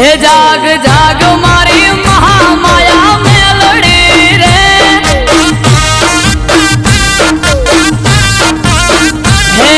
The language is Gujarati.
હે જાગ જાગ મારી મહામાયા મેલડી રે. હે